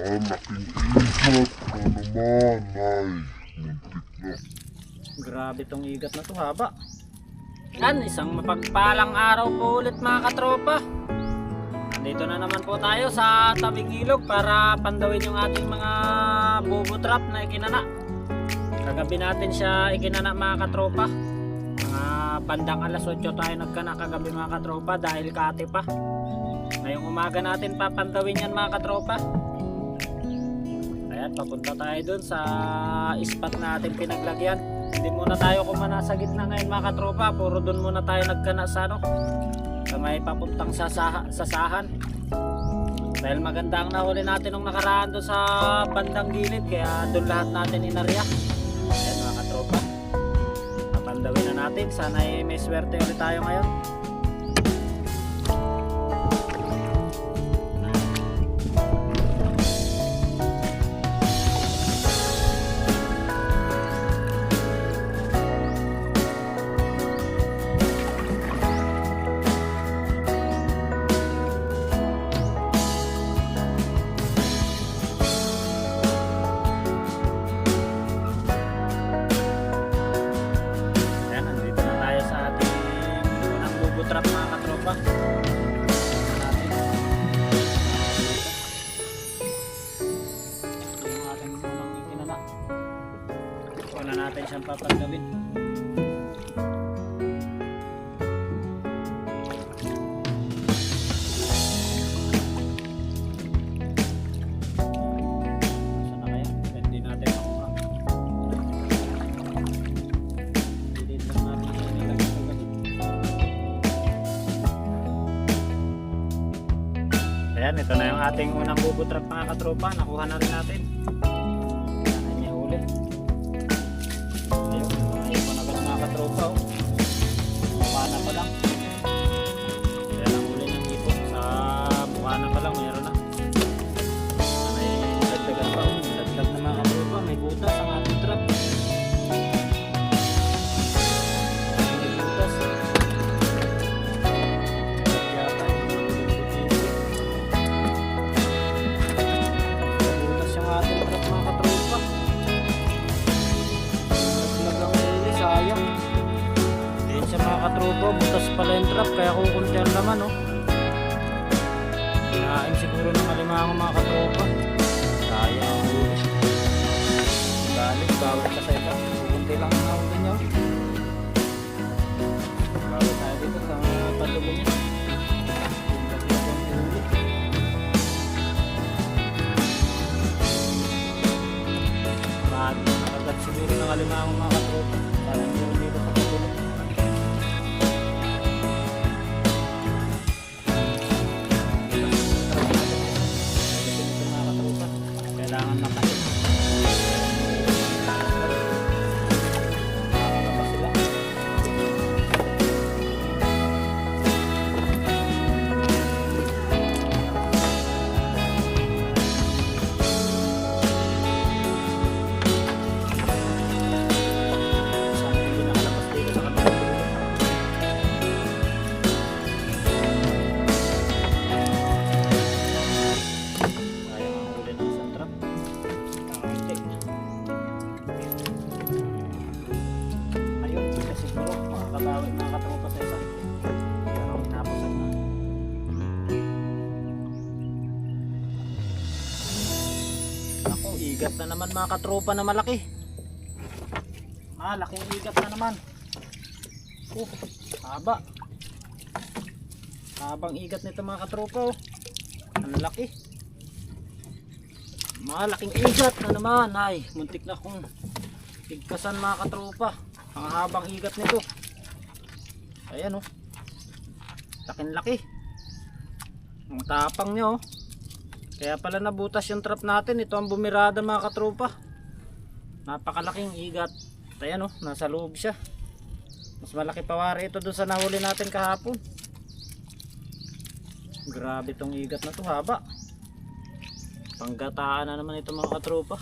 Malaking igat na naman ay muntik na. Grabe tong igat na to haba. Yan, isang mapagpalang araw po ulit mga katropa. Nandito na naman po tayo sa tabing ilog para pandawin yung ating mga bubo trap na ikinana. Kagabi natin siya ikinana mga katropa. Mga bandang alas 8 tayo nagkana kagabi mga katropa dahil kate pa. Ngayong umaga natin papandawin yan mga katropa. Ayan, papunta tayo dun sa spot natin pinaglagyan. Hindi muna tayo kumana sa gitna ngayon mga katropa. Puro dun muna tayo nagkana sa ano. Sa may papuntang sasaha, sasahan. Dahil maganda ang nahuli natin nung nakaraan doon sa bandang gilid. Kaya doon lahat natin inarya. Ayan mga katropa. Napandawin na natin. Sana ay may swerte ulit tayo ngayon. Katropa. Ito yung ating unang ikinala. Una natin siyang papagawin. Ayan, ito na yung ating unang bubo mga katropa. Nakuha na rin natin. Sana niya huli. Ayun, ayun na agad mga katropa. Oh. Katropa, butas pala yung trap, kaya kukunti ang laman, no? Kinain siguro ng alimango mga katropa. Sayang ang huli. Balik, bawal ka sa iba. Kukunti lang ang huli niya. Bawal tayo dito sa palubo na nakagat siguro ng alimango mga katropa. Parang yun dito sa igat na naman mga katropa na malaki. Malaking igat na naman. Oh, haba. Habang igat nito mga katropa oh. Ang laki. Malaking igat na naman. Ay, muntik na kong tigkasan mga katropa. Ang habang igat nito. Ayan oh. Laking laki. Ang tapang niya oh. Kaya pala nabutas yung trap natin. Ito ang bumirada mga katropa. Napakalaking igat. Ayan oh, nasa loob siya. Mas malaki pawari ito doon sa nahuli natin kahapon. Grabe tong igat na to haba. Panggataan na naman ito mga katropa.